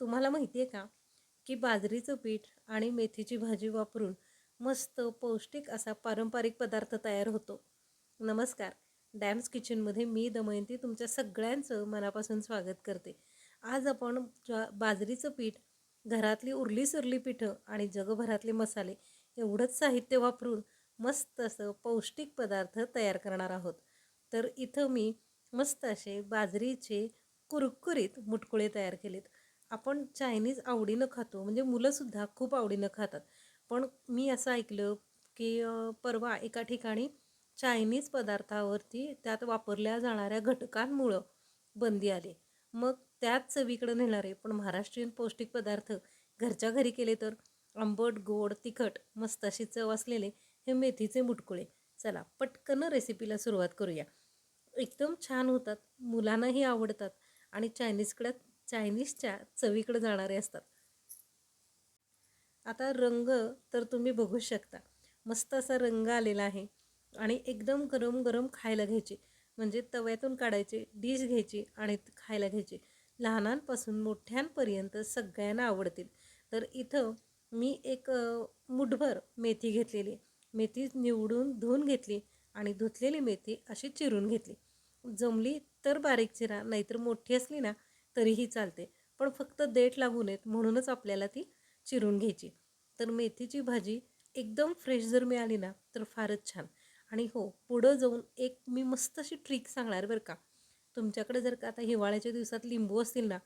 तुम्हाला माहिती आहे का? की बाजरीचं पीठ आणि मेथीची भाजी वापरून मस्त पौष्टिक असा पारंपरिक पदार्थ तयार होतो. नमस्कार. डॅम्स किचनमध्ये मी दमयंती तुमच्या सगळ्यांचं मनापासून स्वागत करते. आज आपण ज्वा बाजरीचं पीठ घरातली उरली सुरली पिठं आणि जगभरातले मसाले एवढंच साहित्य वापरून मस्त असं पौष्टिक पदार्थ तयार करणार आहोत. तर इथं मी मस्त असे बाजरीचे कुरकुरीत मुटकुळे तयार केलेत. आपण चायनीज आवडीनं खातो. म्हणजे मुलंसुद्धा खूप आवडीनं खातात. पण मी असं ऐकलं की परवा एका ठिकाणी चायनीज पदार्थावरती त्यात वापरल्या जाणाऱ्या घटकांमुळं बंदी आली. मग त्याच चवीकडे नेणारे पण महाराष्ट्रीयन पौष्टिक पदार्थ घरच्या घरी केले तर आंबट गोड तिखट मस्त अशी चव असलेले हे मेथीचे मुटकुळे चला पटकन रेसिपीला सुरुवात करूया. एकदम छान होतात. मुलांनाही आवडतात. आणि चायनीजकडे चायनीजच्या चवीकडे जाणारे असतात. आता रंग तर तुम्ही बघू शकता. मस्त असा रंग आलेला आहे आणि एकदम गरम गरम खायला घ्यायचे. म्हणजे तव्यातून काढायचे डिश घ्यायची आणि खायला घ्यायची. लहानांपासून मोठ्यांपर्यंत सगळ्यांना आवडतील. तर इथं मी एक मुठभर मेथी घेतलेली. मेथी निवडून धुवून घेतली आणि धुतलेली मेथी अशी चिरून घेतली. जमली तर बारीक चिरा नाहीतर मोठी असली ना तरीही चालते. पण फक्त देठ लागू नयेत म्हणूनच आपल्याला ती चिरून घ्यायची. तर मेथीची भाजी एकदम फ्रेश जर मिळाली ना तर फारच छान. आणि हो पुढं जाऊन एक मी मस्त अशी ट्रिक सांगणार बरं का. तुमच्याकडे जर का आता हिवाळ्याच्या दिवसात लिंबू असतील ना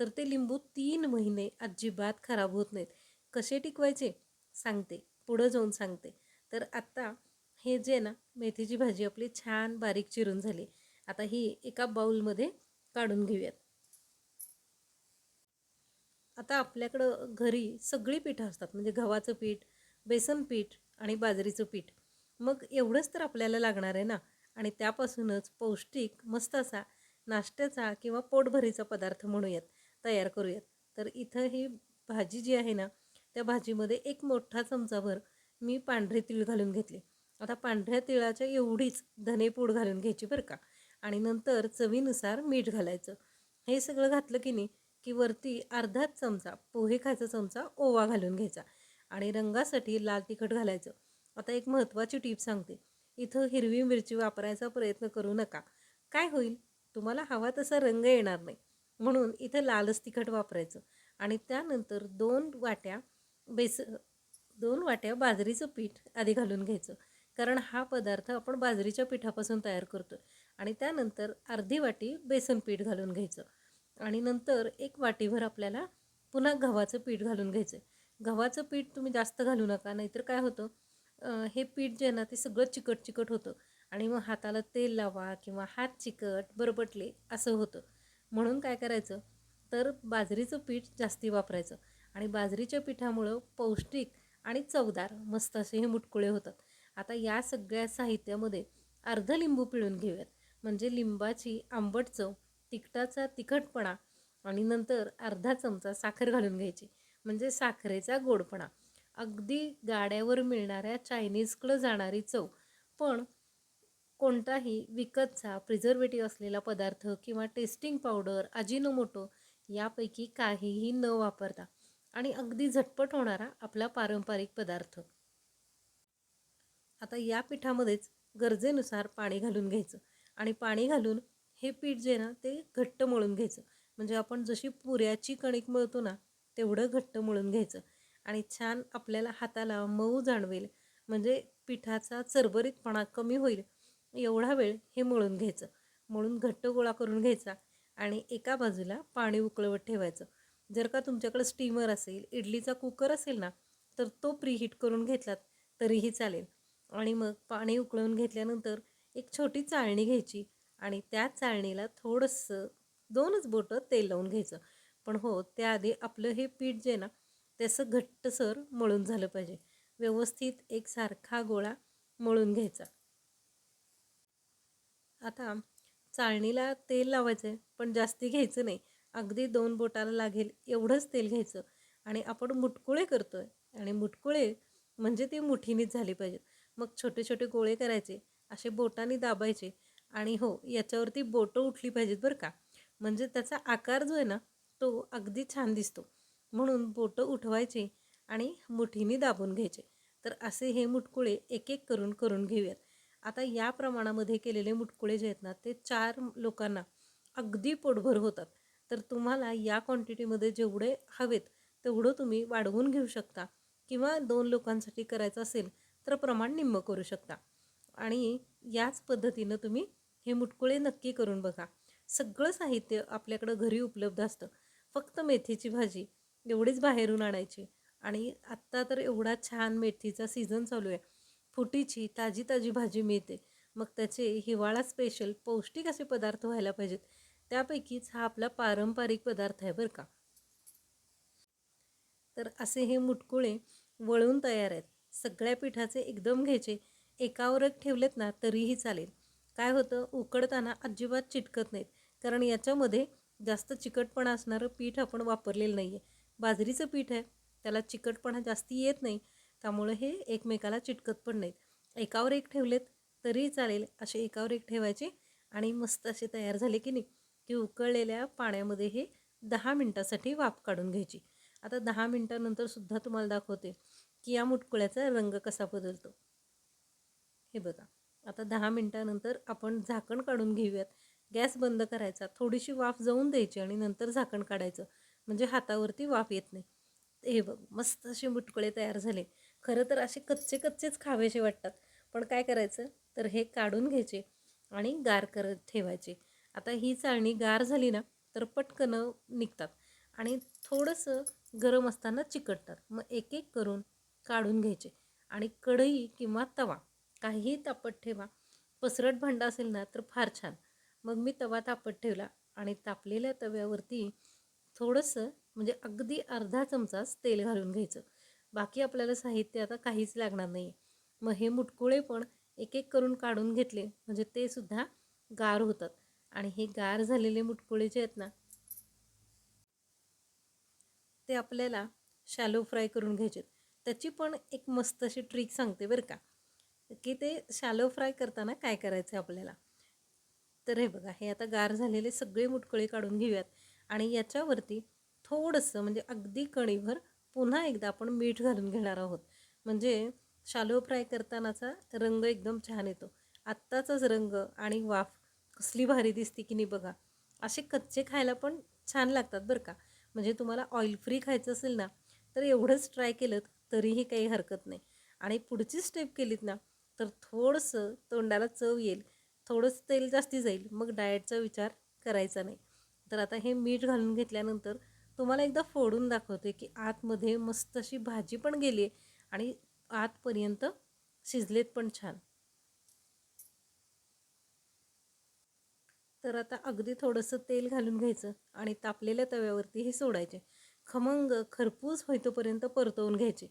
तर ते लिंबू तीन महिने अजिबात खराब होत नाहीत कसे टिकवायचे? सांगते. पुढं जाऊन सांगते. तर आत्ता हे जे ना मेथीची भाजी आपली छान बारीक चिरून झाली. आता ही एका बाऊलमध्ये काढून घेऊयात. आता आपल्याकडं घरी सगळी पिठं असतात. म्हणजे गव्हाचं पीठ बेसन पीठ आणि बाजरीचं पीठ. मग एवढंच तर आपल्याला लागणार आहे ना? आणि त्यापासूनच पौष्टिक मस्त असा नाश्त्याचा किंवा पोटभरीचा पदार्थ म्हणूयात तयार करूयात. तर इथं ही भाजी जी आहे ना त्या भाजीमध्ये एक मोठा चमचाभर मी पांढरे तीळ घालून घेतले. आता पांढऱ्या तिळाच्या एवढीच धनेपूड घालून घ्यायची बरं का? आणि नंतर चवीनुसार मीठ घालायचं. हे सगळं घातलं की नाही की वरती अर्धाच चमचा पोहे खायचा चमचा ओवा घालून घ्यायचा आणि रंगासाठी लाल तिखट घालायचं. आता एक महत्त्वाची टीप सांगते. इथं हिरवी मिरची वापरायचा प्रयत्न करू नका. काय होईल? तुम्हाला हवा तसा रंग येणार नाही. म्हणून इथं लालच तिखट वापरायचं आणि त्यानंतर दोन वाट्या बेस दोन वाट्या बाजरीचं पीठ आधी घालून घ्यायचं. कारण हा पदार्थ आपण बाजरीच्या पिठापासून तयार करतो आणि त्यानंतर अर्धी वाटी बेसन पीठ घालून घ्यायचं. आणि नंतर एक वाटीभर आपल्याला पुन्हा गव्हाचं पीठ घालून घ्यायचं गव्हाचं पीठ तुम्ही जास्त घालू नका नाहीतर काय होतं हे पीठ जे आहे ना ते सगळं चिकट चिकट होतं. आणि मग हाताला तेल लावा किंवा हात चिकट बरबटले असं होतं. म्हणून काय करायचं तर बाजरीचं पीठ जास्ती वापरायचं. आणि बाजरीच्या पिठामुळं पौष्टिक आणि चवदार मस्त असे हे मुटकुळे होतात. आता या सगळ्या साहित्यामध्ये अर्ध लिंबू पिळून घेऊयात. म्हणजे लिंबाची आंबट चव तिखटाचा तिखटपणा आणि नंतर अर्धा चमचा साखर घालून घ्यायची. म्हणजे साखरेचा गोडपणा. अगदी गाड्यावर मिळणाऱ्या चायनीजकडं जाणारी चव. पण कोणताही विकतचा प्रिझर्वेटिव्ह असलेला पदार्थ किंवा टेस्टिंग पावडर अजिनोमोटो यापैकी काहीही न वापरता आणि अगदी झटपट होणारा आपला पारंपरिक पदार्थ. आता या पिठामध्येच गरजेनुसार पाणी घालून घ्यायचं. आणि पाणी घालून हे पीठ जे ना ते घट्ट मळून घ्यायचं. म्हणजे आपण जशी पुऱ्याची कणिक मळतो ना तेवढं घट्ट मळून घ्यायचं. आणि छान आपल्याला हाताला मऊ जाणवेल. म्हणजे पिठाचा चरबरीतपणा कमी होईल. एवढा वेळ हे मळून घ्यायचं. मळून घट्ट गोळा करून घ्यायचा आणि एका बाजूला पाणी उकळवत ठेवायचं. जर का तुमच्याकडे स्टीमर असेल इडलीचा कुकर असेल ना तर तो प्रीहीट करून घेतलात तरीही चालेल. आणि मग पाणी उकळून घेतल्यानंतर एक छोटी चाळणी घ्यायची. आणि त्या चाळणीला थोडंसं दोनच बोटं तेल लावून घ्यायचं. पण हो त्याआधी आपलं हे पीठ जे ना त्याचं घट्टसर मळून झालं पाहिजे. व्यवस्थित एक सारखा गोळा मळून घ्यायचा. आता चाळणीला तेल लावायचं आहे पण जास्ती घ्यायचं नाही. अगदी दोन बोटाला लागेल एवढंच तेल घ्यायचं. आणि आपण मुटकुळे करतो आहे आणि मुटकुळे म्हणजे ते मुठीनीच झाले पाहिजेत. मग छोटे छोटे गोळे करायचे असे बोटाने दाबायचे. आणि हो याच्यावरती बोटं उठली पाहिजेत बरं का. म्हणजे त्याचा आकार जो आहे ना तो अगदी छान दिसतो. म्हणून बोटं उठवायचे आणि मुठीने दाबून घ्यायचे. तर असे हे मुटकुळे एक एक करून करून घेऊयात. आता या प्रमाणामध्ये केलेले मुटकुळे जे आहेत ना ते चार लोकांना अगदी पोटभर होतात. तर तुम्हाला या क्वांटिटीमध्ये जेवढे हवेत तेवढं तुम्ही वाढवून घेऊ शकता. किंवा दोन लोकांसाठी करायचं असेल तर प्रमाण निम्म करू शकता. आणि याच पद्धतीनं तुम्ही हे मुटकुळे नक्की करून बघा. सगळं साहित्य आपल्याकडं घरी उपलब्ध असतं. फक्त मेथीची भाजी एवढीच बाहेरून आणायची. आणि आत्ता तर एवढा छान मेथीचा सीझन चालू आहे. फुटीची ताजी ताजी भाजी मिळते. मग त्याचे हिवाळा स्पेशल पौष्टिक असे पदार्थ व्हायला पाहिजेत. त्यापैकीच हा आपला पारंपरिक पदार्थ आहे बरं का. तर असे हे मुटकुळे वळून तयार आहेत. सगळ्या पिठाचे एकदम घ्यायचे. एकावरच ठेवलेत ना तरीही चालेल. काय होतं? उकडताना अजिबात चिटकत नाहीत. कारण याच्यामध्ये जास्त चिकटपणा असणारं पीठ आपण वापरलेलं नाही आहे बाजरीचं पीठ आहे. त्याला चिकटपणा जास्ती येत नाही. त्यामुळे हे एकमेकाला चिटकत पण नाहीत. एकावर एक ठेवलेत तरी चालेल. असे एकावर एक ठेवायचे आणि मस्त असे तयार झाले की नाही की उकळलेल्या पाण्यामध्ये हे दहा मिनटासाठी वाफ काढून घ्यायची. आता दहा मिनटानंतर सुद्धा तुम्हाला दाखवते की या मुटकुळ्याचा रंग कसा बदलतो. हे बघा. आता दहा मिनटानंतर आपण झाकण काढून घेऊयात. गॅस बंद करायचा. थोडीशी वाफ जाऊन द्यायची आणि नंतर झाकण काढायचं. म्हणजे हातावरती वाफ येत नाही. हे बघ मस्त असे मुटकुळे तयार झाले. खरं तर असे कच्चे कच्चेच खावेसे वाटतात. पण काय करायचं? तर हे काढून घ्यायचे आणि गार करत ठेवायचे. आता ही चाळणी गार झाली ना तर पटकन निघतात आणि थोडंसं गरम असताना चिकटतात. मग एक एक करून काढून घ्यायचे आणि कढई किंवा तवा. काहीही तापत ठेवा. पसरट भांडा असेल ना तर फार छान. मग मी तवा तापत ठेवला आणि तापलेल्या तव्यावरती थोडंसं म्हणजे अगदी अर्धा चमचाच तेल घालून घ्यायचं. बाकी आपल्याला साहित्य आता काहीच लागणार नाही मग हे मुटकुळे पण एक एक करून काढून घेतले म्हणजे ते सुद्धा गार होतात. आणि हे गार झालेले मुटकुळे जे आहेत ना ते आपल्याला शॅलो फ्राय करून घ्यायचे त्याची पण एक मस्त अशी ट्रिक सांगते बरं का. की ते शॅलो फ्राय करताना काय करायचं आहे आपल्याला? तर हे बघा हे आता गार झालेले सगळे मुटकळे काढून घेऊयात. आणि याच्यावरती थोडंसं म्हणजे अगदी कणीभर पुन्हा एकदा आपण मीठ घालून घेणार आहोत. म्हणजे शालो फ्राय करतानाचा रंग एकदम छान येतो. आत्ताचाच रंग आणि वाफ कसली भारी दिसते की नाही बघा. असे कच्चे खायला पण छान लागतात बरं का. म्हणजे तुम्हाला ऑइल फ्री खायचं असेल ना तर एवढंच ट्राय केलं तरीही काही हरकत नाही. आणि पुढची स्टेप केलीत ना तर थोडंसं तोंडाला चव येईल. थोडंसं तेल जास्ती जाईल. मग डाएटचा विचार करायचा नाही. तर आता हे मीठ घालून घेतल्यानंतर तुम्हाला एकदा फोडून दाखवते की आतमध्ये मस्त अशी भाजी पण गेली आहे आणि आतपर्यंत शिजलेत पण छान. तर आता अगदी थोडंसं तेल घालून घ्यायचं आणि तापलेल्या तव्यावरती हे सोडायचे. खमंग खरपूस होईतोपर्यंत परतवून घ्यायचे.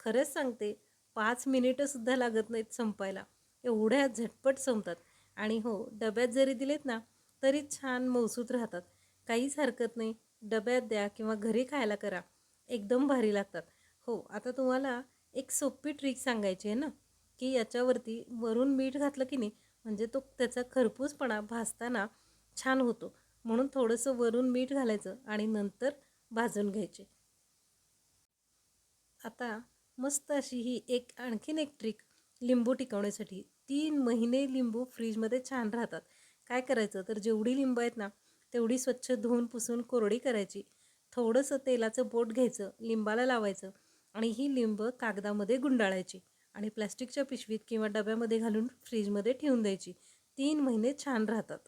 खरंच सांगते पाच मिनिटंसुद्धा लागत नाहीत संपायला. एवढ्या झटपट संपतात. आणि हो डब्यात जरी दिलेत ना तरी छान मौसूत राहतात. काहीच हरकत नाही. डब्यात द्या किंवा घरी खायला करा. एकदम भारी लागतात. हो आता तुम्हाला एक सोपी ट्रिक सांगायची आहे ना की याच्यावरती वरून मीठ घातलं की नाही म्हणजे तो त्याचा खरपूसपणा भाजताना छान होतो. म्हणून थोडंसं वरून मीठ घालायचं आणि नंतर भाजून घ्यायचे. आता मस्त अशी ही एक आणखीन एक ट्रिक लिंबू टिकवण्यासाठी. तीन महिने लिंबू फ्रीजमध्ये छान राहतात. काय करायचं? तर जेवढी लिंबू आहेत ना तेवढी स्वच्छ धुवून पुसून कोरडी करायची. थोडंसं तेलाचं बोट घ्यायचं लिंबाला लावायचं आणि ही लिंब कागदामध्ये गुंडाळायची आणि प्लॅस्टिकच्या पिशवीत किंवा डब्यामध्ये घालून फ्रीजमध्ये ठेवून द्यायची. तीन महिने छान राहतात.